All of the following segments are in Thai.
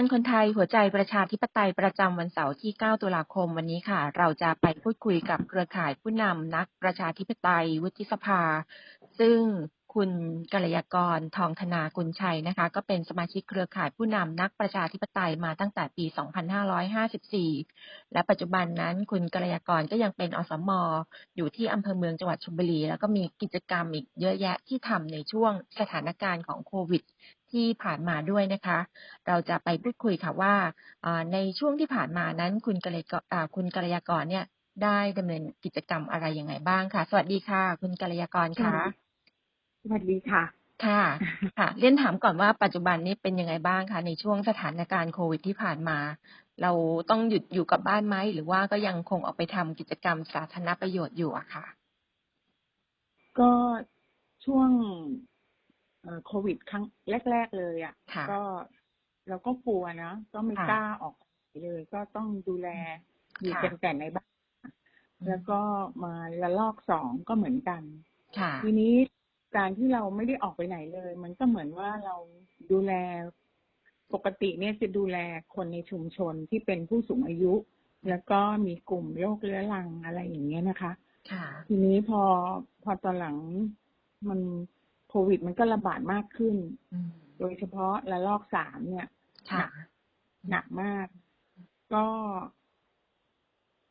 ายการคนไทยหัวใจประชาธิปไตยประจำวันเสาร์ที่ 9 ตุลาคมวันนี้ค่ะ เราจะไปพูดคุยกับเครือข่ายผู้นำนักประชาธิปไตยวุฒิสภา ซึ่งคุณกัลยากรทองธนากุลชัยนะคะ ก็เป็นสมาชิกเครือข่ายผู้นำนักประชาธิปไตยมาตั้งแต่ปี 2554 และปัจจุบันนั้นคุณกัลยากรก็ยังเป็นอสมอยู่ที่อำเภอเมืองจังหวัดชลบุรี แล้วก็มีกิจกรรมอีกเยอะแยะที่ทำในช่วงสถานการณ์ของโควิด ที่ผ่านมาด้วยนะคะ เราจะไปพูดคุยค่ะว่าอ่าในช่วงที่ผ่านมานั้นคุณกัลยากรอ่าคุณกัลยากรเนี่ยได้ดำเนินกิจกรรมอะไรยังไงบ้างค่ะ สวัสดีค่ะ คุณกัลยากรค่ะ สวัสดีค่ะ ค่ะค่ะเรียนถามก่อนว่าปัจจุบันนี้เป็นยังไงบ้างคะในช่วงสถานการณ์โควิดที่ผ่านมา เราต้องหยุดอยู่กับบ้านไหมหรือว่าก็ยังคงออกไปทำกิจกรรมสาธารณประโยชน์อยู่อะค่ะ ก็ช่วงเอ่อ โควิดครั้งแรก ๆ เลยอะค่ะ ก็เราก็กลัวนะก็ไม่ค่ะกล้าออกไปเลย ก็ต้องดูแลอยู่ค่ะกันแต่ในบ้านแล้วก็มาละลอกสองก็เหมือนกันค่ะทีนี้การที่เราไม่ได้ออกไปไหนเลย มันก็เหมือนว่าเราดูแลปกติเนี่ยจะดูแลคนในชุมชนที่เป็นผู้สูงอายุ แล้วก็มีกลุ่มโรคเรื้อรังอะไรอย่างเงี้ยนะคะค่ะทีนี้พอพอตอนหลังมัน โควิดมันก็ระบาดมากขึ้นอืมโดยเฉพาะระลอกสามเนี่ยค่ะหนักมาก ก็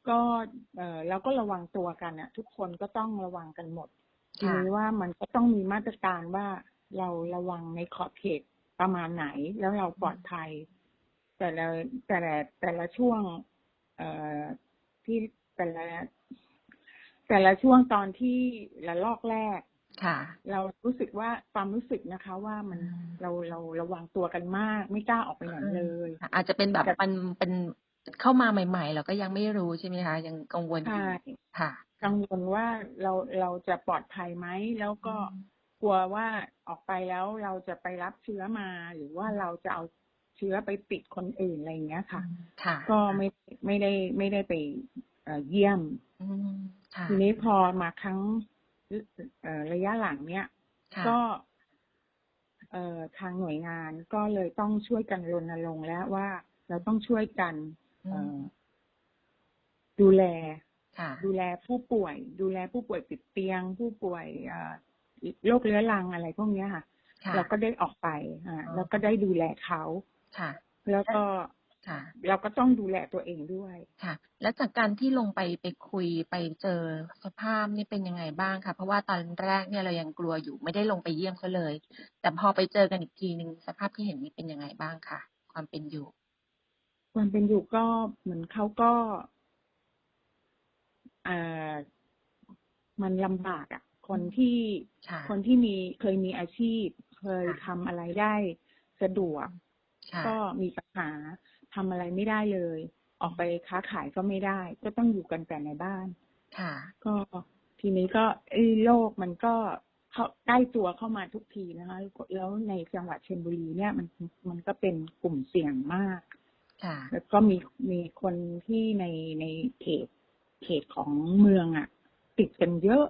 ก็เออเราก็ระวังตัวกันอะทุกคนก็ต้องระวังกันหมดทีค่ะนี้ว่ามันก็ต้องมีมาตรการว่าเราระวังในขอบเขตประมาณไหนแล้วเราปลอดภัย แต่ละแต่ละแต่ละช่วง เอ่อที่แต่ละแต่ละช่วงตอนที่ละลอกแรกค่ะ เรารู้สึกว่าความรู้สึกนะคะว่ามันอืมเราเราระวังตัวกันมาก ไม่กล้าออกไปไหนเลยค่ะอาจจะเป็นแบบแต่มันเป็นเข้ามาใหม่ ๆ เราก็ยังไม่รู้ใช่ไหมคะ ยังกังวลอยู่ใช่ค่ะ กังวลว่าเราเราจะปลอดภัยไหมแล้วก็กลัวว่าออกไปแล้วเราจะไปรับเชื้อมา หรือว่าเราจะเอาเชื้อไปติดคนอื่นอะไรอย่างเงี้ยค่ะค่ะก็ไม่ไม่ได้ไม่ได้ไปเอ่อเยี่ยมอืมค่ะทีนี้พอมาครั้งเอ่อ ระยะหลังเนี้ยค่ะก็เอ่อทางหน่วยงานก็เลยต้องช่วยกันรณรงค์แล้วว่าเราต้องช่วยกันเอ่อดูแลค่ะดูแลผู้ป่วย ดูแลผู้ป่วยติดเตียง ผู้ป่วยเอ่อโรคเรื้อรังอะไรพวกเนี้ยค่ะค่ะ เราก็ได้ออกไปอ่าอ๋อแล้วก็ได้ดูแลเขาค่ะแล้วก็ค่ะ เราก็ต้องดูแลตัวเองด้วยค่ะ แล้วจากการที่ลงไปไปคุยไปเจอสภาพนี่เป็นยังไงบ้างคะเพราะว่าตอนแรกเนี่ยเรายังกลัวอยู่ไม่ได้ลงไปเยี่ยมเขาเลย แต่พอไปเจอกันอีกทีหนึ่งสภาพที่เห็นนี่เป็นยังไงบ้างคะความเป็นอยู่ ความเป็นอยู่ก็เหมือนเขาก็เอ่อมันลำบากอะ คนที่ค่ะคนที่มีเคยมีอาชีพ เคยค่ะทำอะไรได้สะดวกค่ะก็มีปัญหา ทำอะไรไม่ได้เลย ออกไปค้าขายก็ไม่ได้ ก็ต้องอยู่กันแต่ในบ้านค่ะ ก็ทีนี้ก็ไอ้โรคมันก็เข้าใกล้ตัวเข้ามาทุกทีนะคะ แล้วในจังหวัดชลบุรีเนี่ยมันมันก็เป็นกลุ่มเสี่ยงมากค่ะ แล้วก็มีมีคนที่ในในเขตเขตของเมืองอะ่ะ ติดกันเยอะ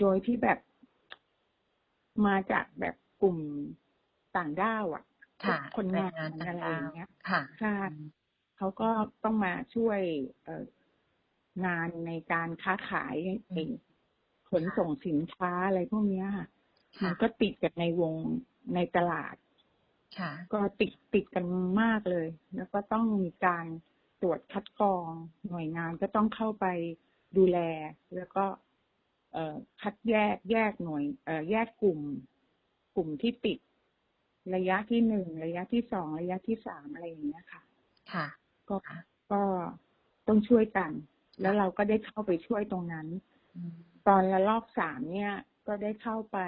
โดยที่แบบมาจากแบบกลุ่มต่างด้าวอะ่ะ ค่ะคนงานแรงงานอะไรอย่างเงี้ยค่ะใช่เขาก็ต้องมาช่วยเอ่องานในการค้าขายเองขนส่งสินค้าอะไรพวกเนี้ยค่ะค่ะมันก็ติดกันในวงในตลาดค่ะก็ติดติดกันมากเลย แล้วก็ต้องมีการตรวจคัดกรองหน่วยงานก็ต้องเข้าไปดูแล แล้วก็เอ่อคัดแยกแยกหน่วยเอ่อแยกกลุ่ม กลุ่มที่ติด ระยะที่หนึ่งระยะที่สองระยะที่สามอะไรอย่างเงี้ยค่ะ ค่ะ ก็ค่ะก็ต้องช่วยกัน แล้วเราก็ได้เข้าไปช่วยตรงนั้นอืมตอนละลอกสามเนี่ย ก็ได้เข้าไป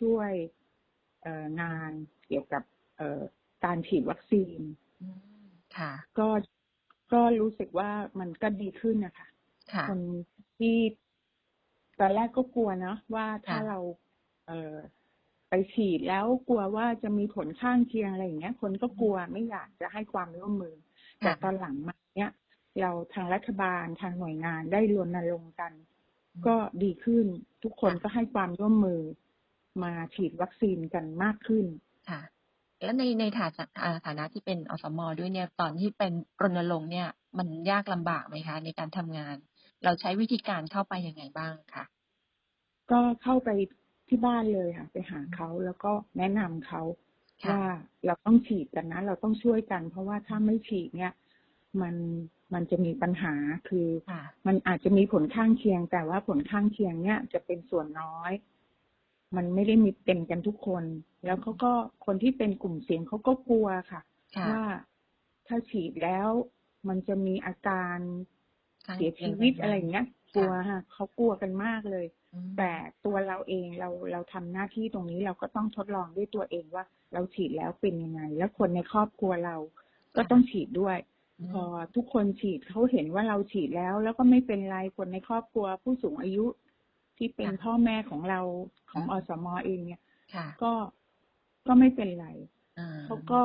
ช่วยเอ่องานเกี่ยวกับเอ่อการฉีดวัคซีนอืมค่ะ ก็ก็รู้สึกว่ามันก็ดีขึ้นนะคะค่ะคนที่ตอนแรกก็กลัวเนาะว่าถ้าค่ะเราเออ ไปฉีดแล้วกลัวว่าจะมีผลข้างเคียงอะไรอย่างเงี้ย คนก็กลัวไม่อยากจะให้ความร่วมมือ แต่ตอนหลังมาเนี้ยเราทางรัฐบาลทางหน่วยงานได้รณรงค์กัน ก็ดีขึ้นทุกคนก็ให้ความร่วมมือมาฉีดวัคซีนกันมากขึ้นค่ะ แล้วในในฐานะอ่าฐานะที่เป็นอสมด้วยเนี่ย ตอนที่เป็นรณรงค์เนี่ย มันยากลำบากไหมคะ ในการทำงาน เราใช้วิธีการเข้าไปยังไงบ้างคะ?ก็เข้าไป ที่บ้านเลยค่ะ ไปหาเขาแล้วก็แนะนำเขาค่ะว่าเราต้องฉีดกันนะ เราต้องช่วยกัน เพราะว่าถ้าไม่ฉีดเนี่ย มันมันจะมีปัญหาคือค่ะมันอาจจะมีผลข้างเคียง แต่ว่าผลข้างเคียงเนี่ยจะเป็นส่วนน้อย มันไม่ได้มีเป็นกันทุกคน แล้วเขาก็คนที่เป็นกลุ่มเสี่ยงเขาก็กลัวค่ะค่ะว่าถ้าฉีดแล้ว มันจะมีอาการข้างเสียเคียชีงวิตไหมอะไรอย่างเงี้ยกลัวค่ะเขากลัวกันมากเลยอืม แต่ตัวเราเองเราเราทำหน้าที่ตรงนี้เราก็ต้องทดลองด้วยตัวเองว่า เราฉีดแล้วเป็นยังไง แล้วคนในครอบครัวเราก็ต้องฉีดด้วยอืมพอทุกคนฉีดเขาเห็นว่าเราฉีดแล้ว แล้วก็ไม่เป็นไรคนในครอบครัว ผู้สูงอายุที่เป็นค่ะพ่อแม่ของเราของอือมสมเองเนี่ยค่ะก็ก็ไม่เป็นไรอาเขาก็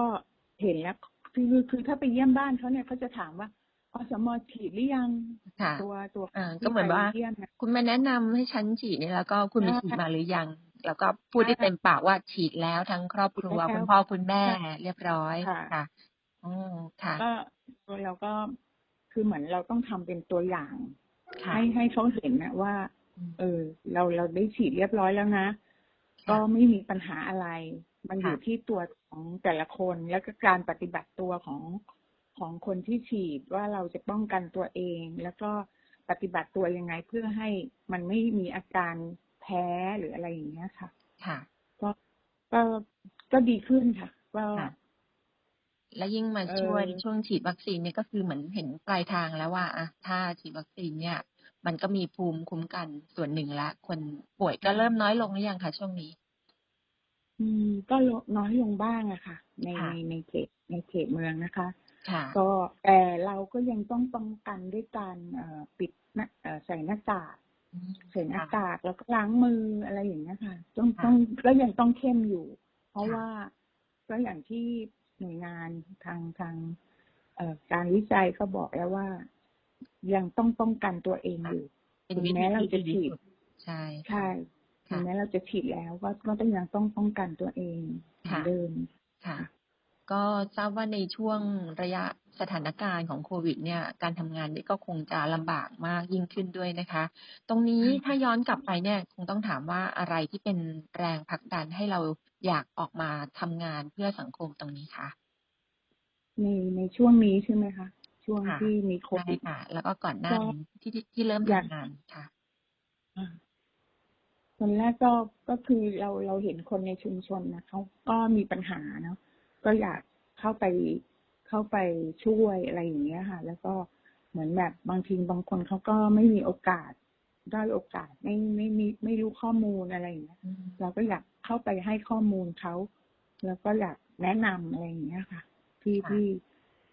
เห็นแล้วคือคือถ้าไปเยี่ยมบ้านเขาเนี่ยเขาจะถามว่า อสมฉีดหรือยังค่ะตัวตัวอ่าที่ก็เหมือนว่าไปเยี่ยมเนี่ยคุณมาแนะนำให้ฉันฉีดเนี่ยแล้วก็คุณไปใช่ฉีดมาหรือยัง แล้วก็พูดได้ใช่เต็มปากว่าฉีดแล้วทั้งครอบครัวฉีดแล้วคุณพ่อคุณแม่ใช่เรียบร้อยค่ะค่ะอืมค่ะก็เราก็คือเหมือนเราต้องทำเป็นตัวอย่างค่ะให้ให้เขาเห็นนะว่าอืมเออ เราเราได้ฉีดเรียบร้อยแล้วนะค่ะก็ไม่มีปัญหาอะไร มันอยู่ค่ะที่ตัวของแต่ละคนแล้วก็การปฏิบัติตัวของ ของคนที่ฉีดว่าเราจะป้องกันตัวเอง แล้วก็ปฏิบัติตัวยังไงเพื่อให้มันไม่มีอาการแพ้หรืออะไรอย่างเงี้ยค่ะ ค่ะก็ก็ก็ดีขึ้นค่ะก็ค่ะแล้วยิ่งมาเออช่วยช่วงฉีดวัคซีนเนี่ยก็คือเหมือนเห็นปลายทางแล้วว่าอะถ้าฉีดวัคซีนเนี่ย มันก็มีภูมิคุ้มกันส่วนหนึ่งแล้วคนป่วยก็เริ่มน้อยลงหรือยังคะช่วงนี้?อืม ก็ลดน้อยลงบ้างอะค่ะ ในค่ะในในเขตในเขตเมืองนะคะค่ะ ก็แต่เราก็ยังต้องป้องกันด้วยการเอ่อปิดหน้าเอ่อใส่หน้ากากอืมใส่หน้าค่ะกากแล้วก็ล้างมืออะไรอย่างเงี้ยค่ะ ต้องค่ะต้องก็ยังต้องเข้มอยู่ เพราะค่ะว่าก็อย่างที่หน่วยงานทางทางเอ่อการวิจัยก็บอกแล้วว่า ยังต้องป้องกันตัวเองอยู่เป็นถึงวิแม้ธีเราที่จะดีที่ฉีดสุดใช่ใช่ถึงค่ะแม้เราจะฉีดแล้วก็ก็ต้องยังต้องป้องกันตัวเองเหมือนค่ะเดิมค่ะ ก็ทราบว่าในช่วงระยะสถานการณ์ของโควิด เนี่ย การทำงานนี่ก็คงจะลำบากมากยิ่งขึ้นด้วยนะคะ ตรงนี้ใช่ถ้าย้อนกลับไปเนี่ยคงต้องถามว่าอะไรที่เป็นแรงผลักดันให้เราอยากออกมาทำงานเพื่อสังคมตรงนี้คะ?ในในช่วงนี้ใช่ไหมคะช่วงค่ะที่มีโคใช่วิดค่ะ แล้วก็ก่อนหน้าก็นี้ที่ที่ที่เริ่มอยากทำงานค่ะอ่าตอนแรกก็ก็คือเราเราเห็นคนในชุมชนนะเขาก็มีปัญหาเนาะ ก็อยากเข้าไปเข้าไปช่วยอะไรอย่างเงี้ยค่ะ แล้วก็เหมือนแบบบางทีบางคนเขาก็ไม่มีโอกาสด้อยโอกาสไม่ไม่มีไม่รู้ข้อมูลอะไรอย่างเงี้ยอืมเราก็อยากเข้าไปให้ข้อมูลเขาแล้วก็อยากแนะนำอะไรอย่างเงี้ยค่ะ ที่ค่ะที่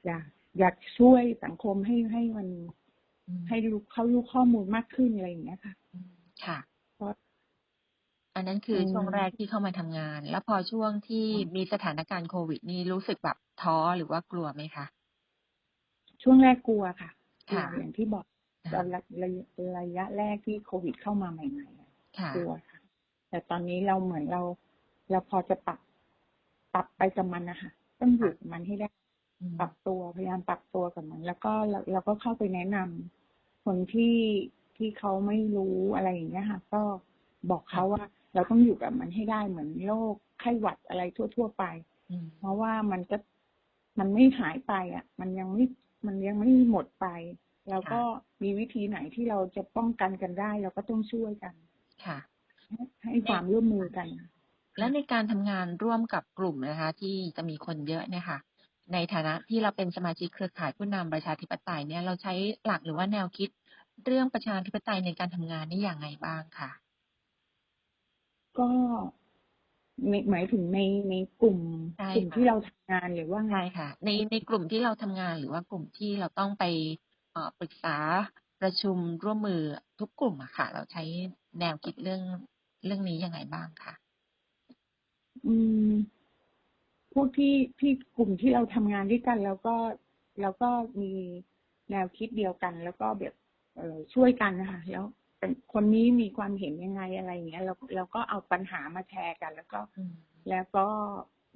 อยากอยากช่วยสังคมให้ให้มันอืมให้รู้เขารู้ข้อมูลมากขึ้นอะไรอย่างเงี้ยค่ะอืมค่ะ เพราะ อันนั้นคืออืช่วงมแรกที่เข้ามาทำงาน แล้วพอช่วงที่ค่ะมีสถานการณ์โควิด นี่รู้สึกแบบท้อหรือว่ากลัวไหมคะ?ช่วงแรกกลัวค่ะกลัวค่ะอย่างที่บอกอาตอนระระยะระยะแรกที่โควิดเข้ามาใหม่ๆอะค่ะกลัวค่ะ แต่ตอนนี้เราเหมือนเรา เราพอจะปรับปรับไปกับมันน่ะค่ะต้องอยู่ค่ะกับมันให้ได้อืมปรับตัวพยายามปรับตัวกับมัน แล้วก็เราเราก็เข้าไปแนะนำคนที่ที่เขาไม่รู้อะไรอย่างเงี้ยค่ะ ก็บอกค่เขาะว่า เราต้องอยู่กับมันให้ได้เหมือนโรคไข้หวัดอะไรทั่ว ๆ ไปอืมเพราะว่ามันก็มันไม่หายไปอะมันยังไม่มันยังไม่หมดไปเราค่ก็ะมีวิธีไหนที่เราจะป้องกันกันได้ เราก็ต้องช่วยกันค่ะ ให้ให้ในความร่วมมือกัน แล้วค่ะในการทำงานร่วมกับกลุ่มนะคะ ที่จะมีคนเยอะเนี่ยค่ะ ในฐานะที่เราเป็นสมาชิกเครือข่ายผู้นำประชาธิปไตยเนี่ยเราใช้หลักหรือว่าแนวคิดเรื่องประชาธิปไตยในการทำงานนี่ยังไงบ้างคะ? ก็ในหมายถึงในในกลุ่มใช่กลุ่มค่ที่ะเราทำงานหรือว่าไงใช่ค่ะ ในในกลุ่มที่เราทำงานหรือว่ากลุ่มที่เราต้องไปเอ่อปรึกษาประชุมร่วมมือทุกกลุ่มอะค่ะ เราใช้แนวคิดเรื่องเรื่องนี้ยังไงบ้างคะ?อืม พวกที่ที่กลุ่มที่เราทำงานด้วยกัน แล้วก็เราก็มีแนวคิดเดียวกัน แล้วก็แบบเอ่อช่วยกันน่ะค่ะแล้วเป็น คนนี้มีความเห็นยังไงอะไรอย่างเงี้ยเราเราก็เอาปัญหามาแชร์กัน แล้วก็อืมแล้วก็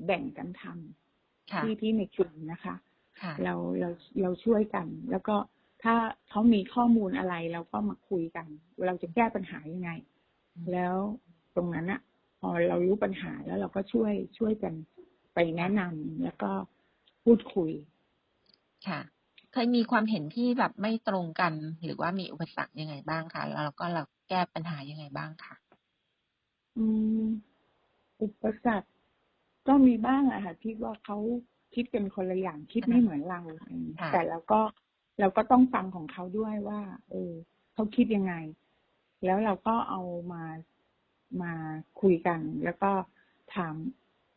แบ่งกันทำค่ะที่ที่ในกลุ่มนะคะค่ะเราเราเราช่วยกัน แล้วก็ถ้าเขามีข้อมูลอะไรเราก็มาคุยกัน เราจะแก้ปัญหายังไงอืมแล้วตรงนั้นอะพอเรารู้ปัญหาแล้วเราก็ช่วยช่วยกันไปแนะนำแล้วก็พูดคุย ค่ะ เคยมีความเห็นที่แบบไม่ตรงกัน หรือว่ามีอุปสรรคยังไงบ้างคะแล้วเราก็เราแก้ปัญหายังไงบ้างคะอืม อุปสรรคก็มีบ้างอะค่ะที่ว่าเขาคิดกันคนละอย่างคิดไม่เหมือนเราอืมค่ะแต่เราก็เราก็ต้องฟังของเขาด้วยว่า เออเขาคิดยังไง แล้วเราก็เอามามาคุยกัน แล้วก็ถาม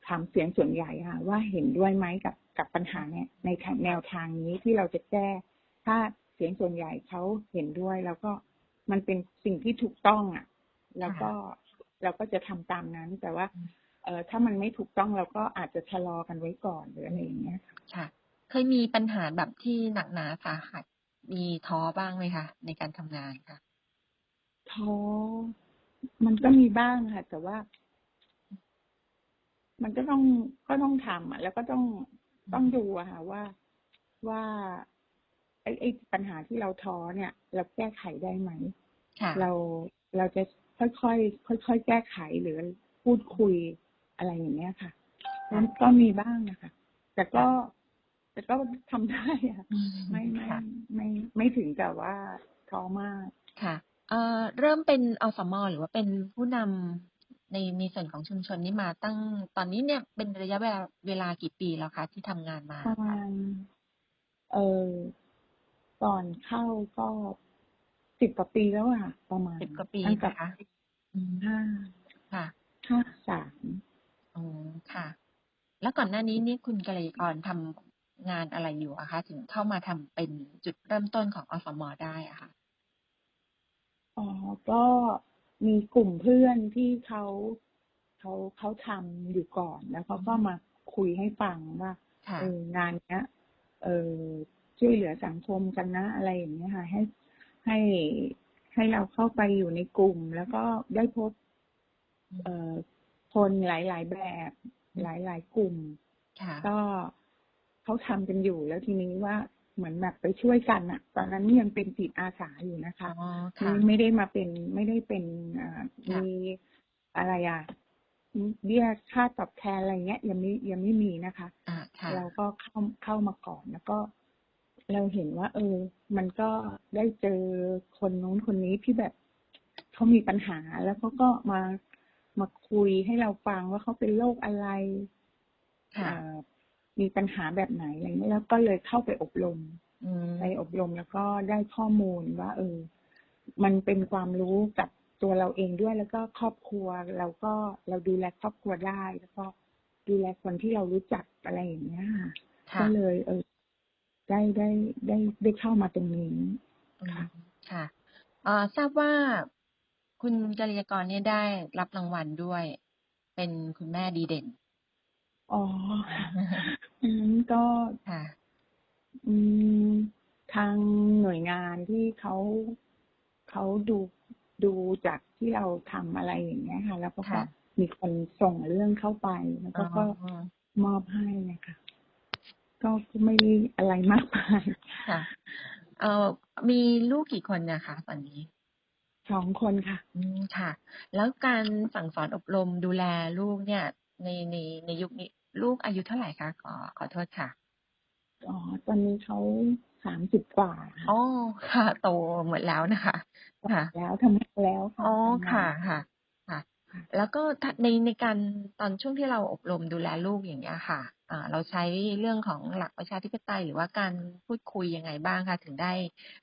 ถามเสียงส่วนใหญ่ค่ะ ว่าเห็นด้วยไหมกับ กับปัญหาเนี่ยในทางแนวทางนี้ที่เราจะแก้ ถ้าเสียงส่วนใหญ่เขาเห็นด้วย แล้วก็มันเป็นสิ่งที่ถูกต้องอะ แล้วก็เราก็จะทำตามนั้น แต่ว่า เออถ้ามันไม่ถูกต้องเราก็อาจจะชะลอกันไว้ก่อนหรืออะไรอย่างเงี้ยค่ะค่ะเคยมีปัญหาแบบที่หนักหนาสาหัสมีท้อบ้างไหมคะในการทำงานค่ะท้อมันก็มีบ้างค่ะ แต่ว่า มันก็ต้องก็ต้องทำอะ แล้วก็ต้อง ต้องดูอะค่ะว่าว่าไอ้ไอ้ปัญหาที่เราท้อเนี่ย เราแก้ไขได้ไหมค่ะเราเราจะค่อยๆค่อยๆแก้ไขหรือพูดคุยอะไรอย่างเงี้ยค่ะมันก็มีบ้างนะคะ แต่ก็แต่ก็ทำได้อะไม่ไม่ค่ะไม่ไม่ถึงกับว่าท้อมากค่ะเอ่อเริ่มเป็นอสมหรือว่าเป็นผู้นำ ในในส่วนของชุมชนนี้มาตั้งตอนนี้เนี่ยเป็นระยะเวลาเวลากี่ปีแล้วคะที่ทำงานมาประมาณเออก่อนเข้าก็สิบกว่าปีแล้วอะค่ะประมาณสิบกว่าปีตั้งแต่นะคะอืมห้าค่ะห้าสามอ๋อค่ะ แล้วก่อนหน้านี้นี่คุณกัลยากรทำงานอะไรอยู่อะคะ ถึงเข้ามาทำเป็นจุดเริ่มต้นของอสมได้อะค่ะอ๋อก็ มีกลุ่มเพื่อนที่เขาเขาเขาทำอยู่ก่อน แล้วเขาก็มาคุยให้ฟังว่าค่ะเอองานเนี้ย เออช่วยเหลือสังคมกันนะอะไรอย่างเงี้ยค่ะ ให้ให้ให้เราเข้าไปอยู่ในกลุ่ม แล้วก็ได้พบ เอ่อคนหลาย ๆ แบบหลาย ๆ กลุ่มค่ะก็เขาทำกันอยู่แล้วทีนี้ว่า เหมือนแบบไปช่วยกันอะตอนนั้นยังเป็นจิตอาสาอยู่นะคะอ๋อไม่ค่ะไม่ได้มาเป็นไม่ได้เป็นอ่าค่ะมีอะไรอะเบี้ยค่าตอบแทนอะไรเงี้ย ยังไม่ยังไม่มีนะคะอ่าค่ะเราก็เข้าเข้ามาก่อนแล้วก็ เราเห็นว่า เออ มันก็ได้เจอคนนู้นคนนี้ที่แบบเขามีปัญหาแล้วเขาก็มามาคุยให้เราฟังว่าเขาเป็นโรคอะไรค่ะเอ่อ มีปัญหาแบบไหนอะไรเงี้ยแล้วก็เลยเข้าไปอบรมอืมไปอบรมแล้วก็ได้ข้อมูลว่า เออ มันเป็นความรู้กับตัวเราเองด้วยแล้วก็ครอบครัวเราก็เราดูแลครอบครัวได้แล้วก็ดูแลคนที่เรารู้จักอะไรอย่างเงี้ยค่ะค่ะก็เลย เออ ได้ได้ได้ได้เข้ามาตรงนี้อืมค่ะค่ะเอ่อทราบว่าคุณกัลยากรเนี่ยได้รับรางวัลด้วย เป็นคุณแม่ดีเด่น อ๋ออืมก็ค่ะอืมทางหน่วยงานที่เขาเขาดูดูจากที่เราทำอะไรอย่างเงี้ยค่ะ แล้วก็ค่ะ มีคนส่งเรื่องเข้าไป แล้วก็ก็อ๋อมอบให้นะคะ ก็ไม่ได้อะไรมากมายค่ะ เอ่อมีลูกกี่คนนะคะ ตอนนี้ สองคนค่ะ อืมค่ะ แล้วการสั่งสอนอบรมดูแลลูกเนี่ย ในในในยุคนี้ ลูกอายุเท่าไหร่คะขอขอโทษค่ะอ๋อตอนนี้เขาสามสิบกว่าค่ะอ๋อค่ะ โตหมดแล้วนะคะ ค่ะ แล้วทำงานแล้วค่ะอ๋อทำงานค่ะค่ะค่ะ ค่ะ แล้วก็ถ้าในในการตอนช่วงที่เราอบรมดูแลลูกอย่างเงี้ยค่ะอ่าเราใช้เรื่องของหลักประชาธิปไตยหรือว่าการพูดคุยยังไงบ้างคะถึงได้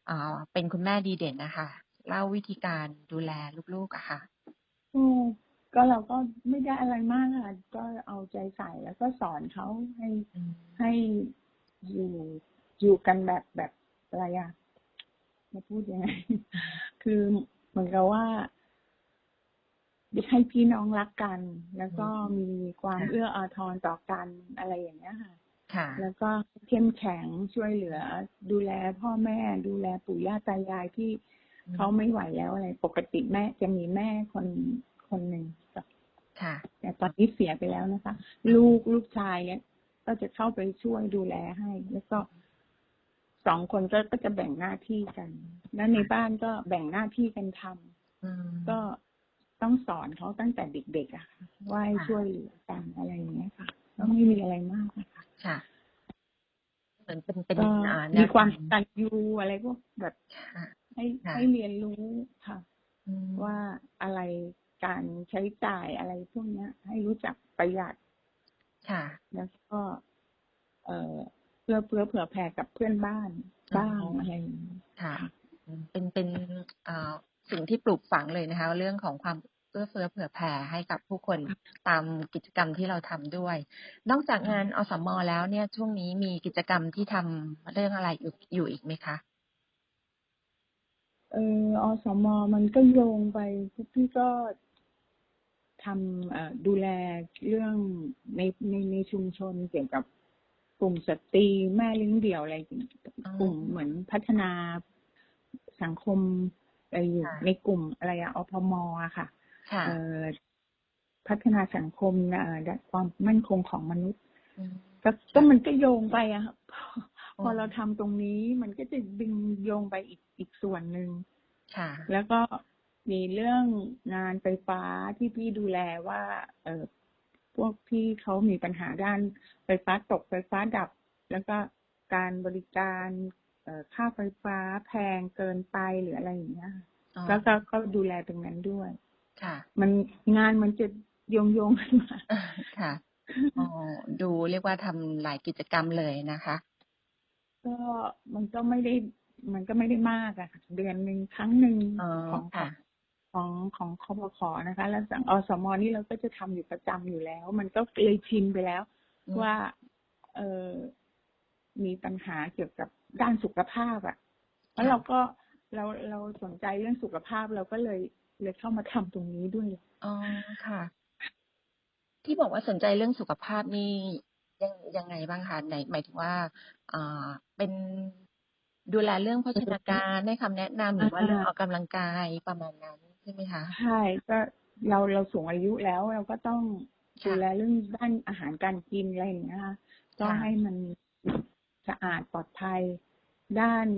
อ่าเป็นคุณแม่ดีเด่นนะคะเล่าวิธีการดูแลลูกๆอะค่ะอืม ก็เราก็ไม่ได้อะไรมากค่ะ ก็เอาใจใส่แล้วก็สอนเขาให้อืมให้อยู่อยู่กันแบบแบบอะไรอะจะพูดยังไง คือเหมือนกับว่าให้พี่น้องรักกัน แล้วก็มีความเอื้ออาทรต่อกันอะไรอย่างเงี้ยค่ะค่ะแล้วก็เข้มแข็งช่วยเหลือ ดูแลพ่อแม่ ดูแลปู่ย่าตายายที่อืมเขาไม่ไหวแล้วอะไร ปกติแม่จะมีแม่คน คนหนึ่งกับค่ะ แต่ตอนนี้เสียไปแล้วนะคะ ลูกลูกชายเนี่ย ก็จะเข้าไปช่วยดูแลให้ แล้วก็สองคนก็ก็จะแบ่งหน้าที่กัน แล้วในบ้านก็แบ่งหน้าที่กันทำอืมก็ต้องสอนเขาตั้งแต่เด็กๆอะค่ะว่าให้ค่ะช่วยเหลือกันอะไรอย่างเงี้ยค่ะก็ไม่มีอะไรมากนะคะค่ะเหมือนเป็นเป็นก็อ่าแนมีความทงตันยูอะไรพวกแบบค่ะให้ค่ะให้เรียนรู้ค่ะอืมว่าอะไร การใช้จ่ายอะไรพวกเนี้ยให้รู้จักประหยัดค่ะ แล้วก็ เอ่อเพื่อเพื่อเผื่อแผ่กับเพื่อนบ้านบ้างอ๋อออะไรอย่างนี้ค่ะอืมเป็นเป็นอ่าสิ่งที่ปลูกฝังเลยนะคะ เรื่องของความเอื้อเฟื้อเผื่อแผ่ให้กับผู้คนตามกิจกรรมที่เราทำด้วย นอกจากงานอสมแล้วเนี่ย ช่วงนี้มีกิจกรรมที่ทำเรื่องอะไรอยู่อยู่อีกไหมคะเอออสมมันก็โยงไปพี่ก็ ทำเอ่อดูแลเรื่องในในในชุมชนเกี่ยวกับกลุ่มสตรีแม่เลี้ยงเดี่ยวอะไรอย่างเงี้ยอ๋อกลุ่มเหมือนพัฒนาสังคมอะไรอยู่ค่ะในกลุ่มอะไรอะอพมอะค่ะค่ะเอ่อพัฒนาสังคมเอ่อด้านความมั่นคงของมนุษย์อืมก็ก็มันก็โยงไปอะค่ะพออ๋อพอเราทำตรงนี้มันก็จะดึงโยงไปอีกอีกส่วนหนึ่งค่ะแล้วก็ มีเรื่องงานไฟฟ้าที่พี่ดูแลว่า เออพวกที่เขามีปัญหาด้านไฟฟ้าตกไฟฟ้าดับ แล้วก็การบริการเอ่อค่าไฟฟ้าแพงเกินไปหรืออะไรอย่างเงี้ยค่ะอ๋อแล้วก็ก็ดูแลตรงนั้นด้วย ค่ะ มันงานมันจะโยงโยงๆกันมาค่ะอ๋อดูเรียกว่าทำหลายกิจกรรมเลยนะคะ ก็มันก็ไม่ได้ มันก็ไม่ได้มากอะค่ะเดือนหนึ่งครั้งหนึ่งอ๋อของค่ะ ของของคอปขนะคะ แล้วสั่งอสมนี่เราก็จะทำอยู่ประจำอยู่แล้ว มันก็เลยชินไปแล้วอืมว่า เออมีปัญหาเกี่ยวกับด้านสุขภาพอะแล้วเราก็เราเราสนใจเรื่องสุขภาพเราก็เลยเลยเข้ามาทำตรงนี้ด้วยอ๋อค่ะ ที่บอกว่าสนใจเรื่องสุขภาพนี่ยังยังไงบ้างคะไหนหมายถึงว่าอ่าเป็นดูแลเรื่องโภชนาการให้คำแนะนำหรือว่าอ่าเรื่องออกกำลังกายประมาณนั้นใช่ไหมคะใช่ก็เราเราสูงอายุแล้วเราก็ต้องค่ะดูแลเรื่องด้านอาหารการกินอะไรอย่างเงี้ยค่ะก็ค่ะให้มันสะอาดปลอดภัย ด้าน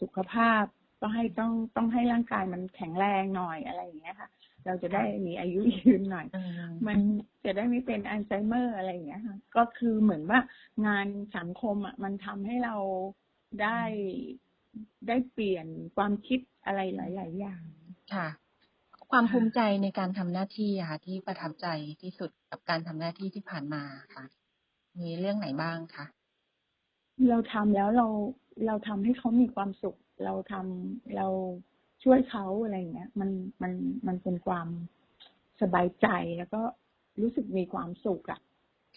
สุขภาพก็ให้ต้องต้องให้ร่างกายมันแข็งแรงหน่อยอะไรอย่างเงี้ยค่ะ เราจะได้มีอายุยืนหน่อยอืมมันจะได้ไม่เป็นอัลไซเมอร์อะไรอย่างเงี้ยค่ะ ก็คือเหมือนว่างานสังคมอะมันทำให้เราได้ได้เปลี่ยนความคิดอะไรหลาย ๆ อย่าง ค่ะ ความค่ะภูมิใจในการทำหน้าที่อะค่ะที่ประทับใจที่สุดกับการทำหน้าที่ที่ผ่านมาค่ะ มีเรื่องไหนบ้างคะเราทำแล้วเราเราทำให้เขามีความสุข เราทำเราช่วยเขาอะไรอย่างเงี้ย มันมันมันเป็นความสบายใจแล้วก็รู้สึกมีความสุขอะ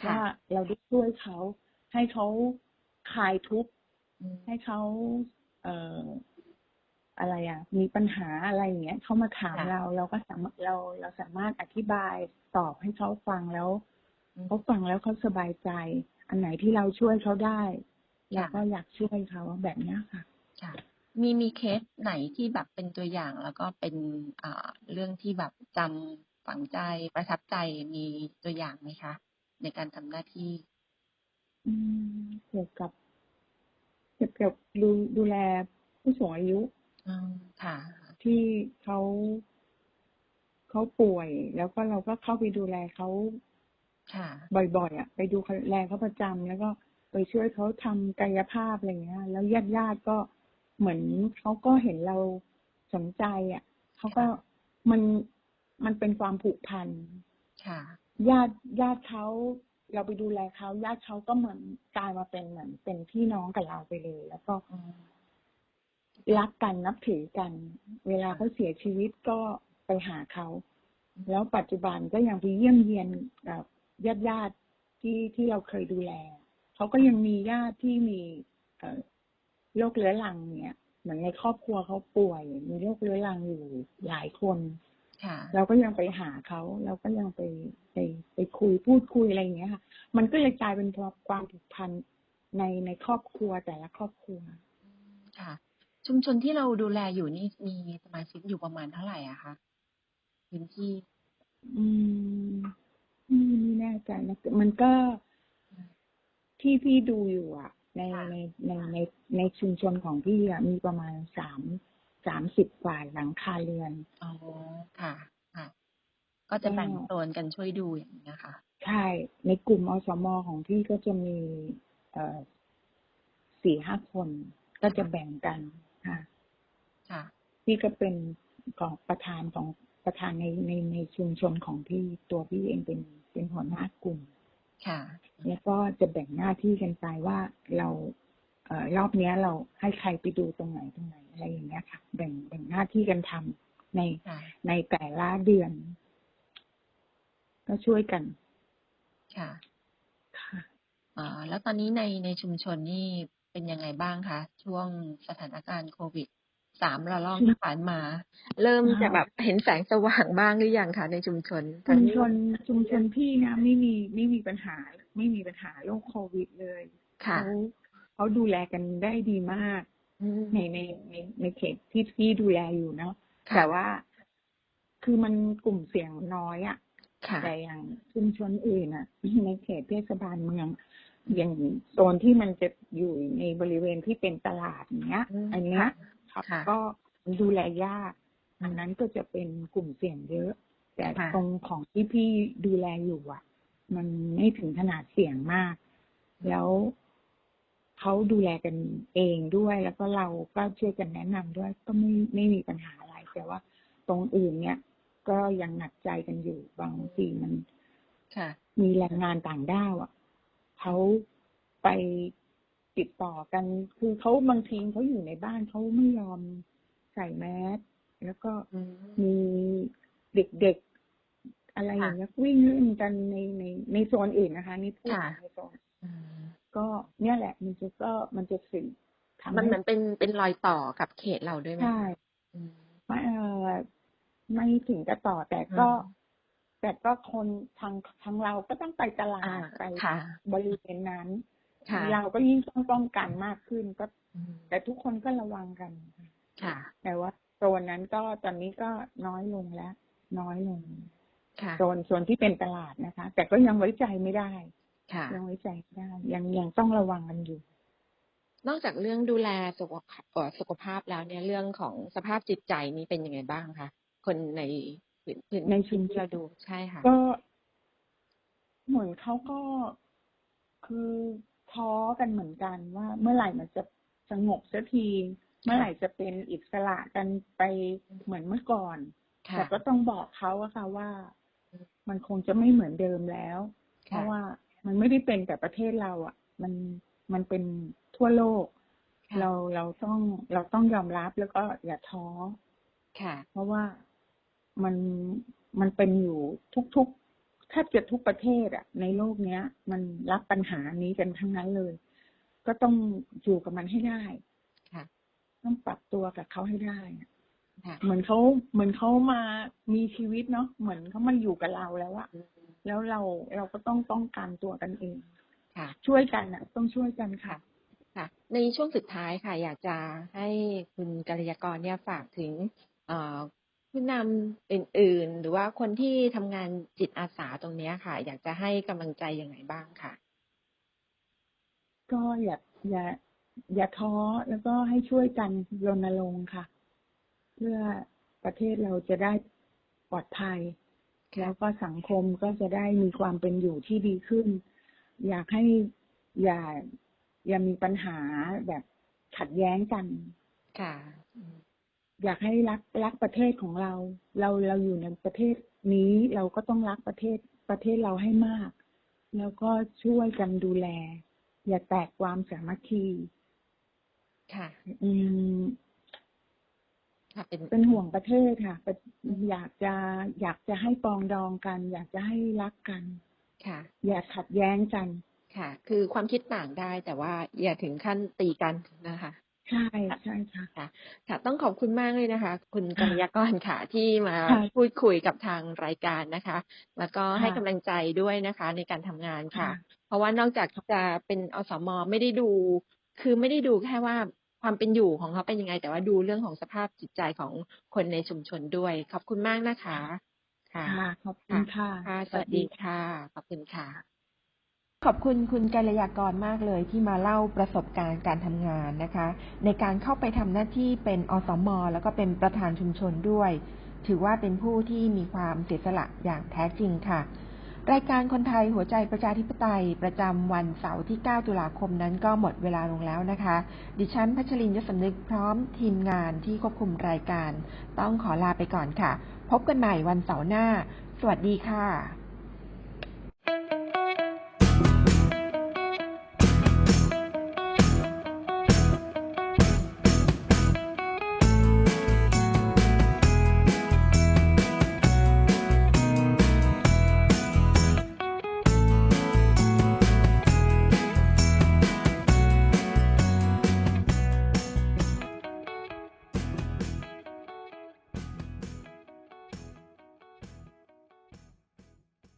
ค่ะว่าเราได้ช่วยเขาให้เขาคลายทุกข์อืมให้เขาเอ่อ อะไรอะ มีปัญหาอะไรอย่างเงี้ยเขามาถามค่ะเราเราก็สามารถเราเราสามารถอธิบายตอบให้เขาฟังแล้วอืมเขาฟังแล้วเขาสบายใจ อันไหนที่เราช่วยเขาได้เราค่ะก็อยากช่วยเขาแบบเนี้ยค่ะค่ะมีมีเคสไหนที่แบบเป็นตัวอย่างแล้วก็เป็นอ่าเรื่องที่แบบจำฝังใจประทับใจมีตัวอย่างไหมคะ ในการทำหน้าที่ อืมเกี่ยวกับเกี่ยวกับดูดูแลผู้สูงอายุ อืมค่ะ ที่เขาเขาป่วยแล้วก็เราก็เข้าไปดูแลเขาค่ะ บ่อยๆอะ ไปดูแลเขาประจำแล้วก็ไปช่วยเขาทำกายภาพอะไรเงี้ย แล้วญาติญาติๆก็เหมือนเขาก็เห็นเราสนใจอะเขาก็ค่ะมันมันเป็นความผูกพันค่ะญาติญาติเขาเราไปดูแลเขาญาติเขาก็เหมือนกลายมาเป็นเหมือนเป็นพี่น้องกับเราไปเลย แล้วก็อืม รักกันนับถือกัน เวลาเขาเสียชีวิตก็ไปหาเขา แล้วปัจจุบันก็ยังไปเยี่ยมเยียนกับญาติญาติๆที่ที่เราเคยดูแล เขาก็ยังมีญาติที่มีเอ่อโรคเรื้อรังเนี่ยเหมือนในครอบครัวเขาป่วย มีโรคเรื้อรังอยู่หลายคนค่ะเราก็ยังไปหาเขาเราก็ยังไปไปไปคุยพูดคุยอะไรอย่างเงี้ยค่ะ มันก็เลยกลายเป็นความผูกพันในในครอบครัวแต่ละครอบครัวค่ะ ชุมชนที่เราดูแลอยู่นี่มีสมาชิกอยู่ประมาณเท่าไหร่อะคะพื้นที่อืมไม่ไม่แน่ใจนะมันก็ที่พี่ดูอยู่อะ ในค่ะในในในในชุมชนของพี่อะมีประมาณสามสามสิบกว่าหลังคาเรือนอ๋อค่ะ ค่ะ ก็จะแบ่งก็โซนกันช่วยดูอย่างนี้ยค่ะ ใช่ ในกลุ่มอสมของพี่ก็จะมี เอ่อสี่ห้าคนก็จะแบ่งกัน ค่ะค่ะพี่ก็เป็นของประธานของประธานในในในชุมชนของพี่ตัวพี่เองเป็นเป็นหัวหน้ากลุ่ม ค่ะ แล้วก็จะแบ่งหน้าที่กันไปว่าเราเอ่อรอบเนี้ยเราให้ใครไปดูตรงไหนตรงไหนอะไรอย่างเงี้ยค่ะ แบ่งแบ่งหน้าที่กันทำในค่ะในแต่ละเดือน ก็ช่วยกัน ค่ะ ค่ะอ่าแล้วตอนนี้ในในชุมชนนี่ เป็นยังไงบ้างคะ ช่วงสถานการณ์โควิดสามระลอกที่ผ่านมา เริ่มจะแบบเห็นแสงสว่างบ้างหรือยังคะในชุมชนชุมชนชุมชนพี่นะไม่มีไม่มีปัญหา ไม่มีปัญหาโรคโควิดเลยค่ะเขาเขาดูแลกันได้ดีมากอืมในในในในเขตที่พี่ดูแลอยู่เนาะค่ะแต่ว่า คือมันกลุ่มเสี่ยงน้อยอะค่ะแต่อย่างชุมชนอื่นอะในเขตเทศบาลเมือง อย่างโซนที่มันจะอยู่ในบริเวณที่เป็นตลาดอย่างเงี้ยอืมอันเนี้ยค่ะครับก็ดูแลยากอันนั้นก็จะเป็นกลุ่มเสี่ยงเยอะ แต่ค่ะตรงของที่พี่ดูแลอยู่อะมันไม่ถึงขนาดเสี่ยงมาก แล้วเขาดูแลกันเองด้วยแล้วก็เราก็ช่วยกันแนะนำด้วย ก็ไม่ไม่มีปัญหาอะไรแต่ว่า ตรงอื่นเนี่ยก็ยังหนักใจกันอยู่บางทีมันค่ะมีแรงงานต่างด้าวอะ เขาไปติดต่อกัน คือเขาบางทีเขาอยู่ในบ้านเขาไม่ยอมใส่แมสแล้วก็อืมมีเด็กๆอะไรอย่างเงี้ยวิ่งเล่นกันในในในโซนอื่นนะคะ นี่พูดค่ะในโซนอืมก็เนี่ยแหละ มันจะก็มันจะสื่อทำมันให้เหมือนเป็นเป็นรอยต่อกับเขตเราด้วยไหมใช่อืมไม่เออไม่ถึงจะต่อแต่ก็อืม แต่ก็คนทางทางเราก็ต้องไปตลาอ่าดไปค่ะบริเวณนั้นค่ะเราก็ยิ่งต้องป้องกันมากขึ้นก็อืมแต่ทุกคนก็ระวังกันค่ะ แต่ว่าโซนนั้นก็ตอนนี้ก็น้อยลงแล้ว น้อยลงค่ะโซนโซนที่เป็นตลาดนะคะ แต่ก็ยังไว้ใจไม่ได้ค่ะยังไว้ใจไม่ได้ ยังยังต้องระวังกันอยู่ นอกจากเรื่องดูแลสุขภาพเอ่อสุขภาพแล้วเนี่ยเรื่องของสภาพจิตใจนี้เป็นยังไงบ้างคะคนใน พื้นพื้นในชุมชนที่เราดูใช่ค่ะก็เหมือนเขาก็คือท้อกันเหมือนกันว่าเมื่อไหร่มันจะสงบสักที เมื่อไหร่จะเป็นอิสระกันไปเหมือนเมื่อก่อนค่ะแต่ก็ต้องบอกเขาอะค่ะว่า มันคงจะไม่เหมือนเดิมแล้ว เพค่ะราะว่ามันไม่ได้เป็นแต่ประเทศเราอะมันมันเป็นทั่วโลกค่ะเราเราต้องเราต้องยอมรับแล้วก็อย่าท้อค่ะเพราะว่า มันมันเป็นอยู่ทุกๆแทบจะทุกประเทศอะในโลกเนี้ย มันรับปัญหานี้กันทั้งนั้นเลย ก็ต้องอยู่กับมันให้ได้ค่ะ ต้องปรับตัวกับเขาให้ได้อะค่ะเหมือนเขาเหมือนเขามามีชีวิตเนาะเหมือนเขามาอยู่กับเราแล้วอะอืมแล้วเราเราก็ต้องป้องกันตัวกันเองค่ะ ช่วยกันอะต้องช่วยกันค่ะค่ะ ในช่วงสุดท้ายค่ะ อยากจะให้คุณกัลยากรเนี่ยฝากถึงเอ่อ ผู้นำอื่น ๆ หรือว่าคนที่ทำงานจิตอาสาตรงเนี้ยค่ะ อยากจะให้กำลังใจยังไงบ้างค่ะ ก็อย่าอย่าอย่าท้อแล้วก็ให้ช่วยกันรณรงค์ค่ะ เพื่อประเทศเราจะได้ปลอดภัย แล้วก็สังคมก็จะได้มีความเป็นอยู่ที่ดีขึ้น อยากให้อย่าอย่ามีปัญหาแบบขัดแย้งกัน ค่ะ อยากให้รักรักประเทศของเรา เราเราอยู่ในประเทศนี้เราก็ต้องรักประเทศประเทศเราให้มาก แล้วก็ช่วยกันดูแล อย่าแตกความสามัคคีค่ะ อืมค่ะเป็นเป็นห่วงประเทศค่ะเป็นอยากจะอยากจะให้ปรองดองกัน อยากจะให้รักกัน ค่ะ อย่าขัดแย้งกัน ค่ะ คือความคิดต่างได้แต่ว่าอย่าถึงขั้นตีกันนะคะ ใช่ใช่ค่ะค่ะ ค่ะ ต้องขอบคุณมากเลยนะคะ คุณกัลยากรค่ะที่มาค่ะพูดคุยกับทางรายการนะคะ แล้วก็ให้ค่ะกำลังใจด้วยนะคะ ในการทำงานค่ะค่ะ เพราะว่านอกจากจะเป็นอสมไม่ได้ดู คือไม่ได้ดูแค่ว่าความเป็นอยู่ของเขาเป็นยังไง แต่ว่าดูเรื่องของสภาพจิตใจของคนในชุมชนด้วย ขอบคุณมากนะคะ ค่ะค่ะขอบคุณค่ะค่ะ สวัสดีค่ะ ขอบคุณค่ะ ขอบคุณคุณกัลยากรมากเลยที่มาเล่าประสบการณ์การทำงานนะคะ ในการเข้าไปทำหน้าที่เป็นอสมแล้วก็เป็นประธานชุมชนด้วย ถือว่าเป็นผู้ที่มีความเสียสละอย่างแท้จริงค่ะ รายการคนไทยหัวใจประชาธิปไตยประจำวันเสาร์ที่ 9 ตุลาคมนั้นก็หมดเวลาลงแล้วนะคะ ดิฉันพัชรินยศสำนึกพร้อมทีมงานที่ควบคุมรายการ ต้องขอลาไปก่อนค่ะ พบกันใหม่วันเสาร์หน้า สวัสดีค่ะ